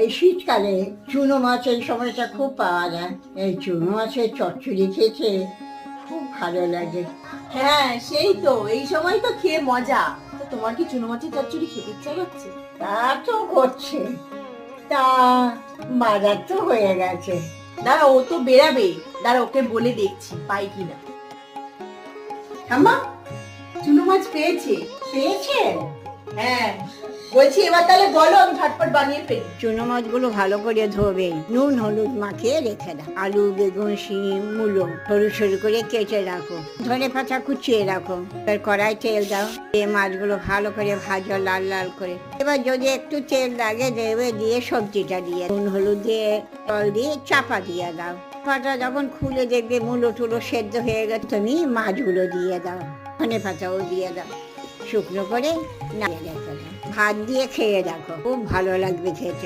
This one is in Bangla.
এই শীতকালে চুনো মাছ এই সময়টা খুব পাওয়া যায়। এই চুনো মাছের চচ্চড়ি খেতে খুব ভালো লাগে। হ্যাঁ সেই তো এই সময় তো খেয়ে মজা। তো তোমার কি চুনো মাছের চচ্চড়ি খেতে ইচ্ছা করছে? তা তো করছে। তা বাজার তো হয়ে গেছে। দাঁড়া ও তো বেরাবে। দাঁড়া ওকে বলে দেখছি পাই কিনা ঠাম্মা চুনো মাছ পেয়েছে। পেয়েছে? হ্যাঁ। বলছি, এবার তাহলে বলো, আমি ঝটপট বানিয়ে ফেলি। চুনো মাছগুলো ভালো করে ধোবে। নুন, হলুদ মাখিয়ে রেখে দাও। আলু, বেগুন, শিম, মূলো সরু সরু করে কেটে রাখো। ধনে পাতা কুচিয়ে রাখো। এবার কড়াই তেল দাও। দিয়ে মাছগুলো ভালো করে ভাজো লাল লাল করে। এবার যদি একটু তেল লাগে, দেবে দিয়ে সবজিটা দিয়ে। নুন, হলুদ দিয়ে, জল দিয়ে চাপা দিয়ে দাও। পাতা যখন খুলে দেখবে মূলো টুলো সেদ্ধ হয়ে গেছে, তুমি মাছগুলো দিয়ে দাও। ধনে পাতাও দিয়ে দাও। শুকনো করে নাড়িয়ে রেখে দাও। ভাত দিয়ে খেয়ে দেখো। খুব ভালো লাগবে খেতে।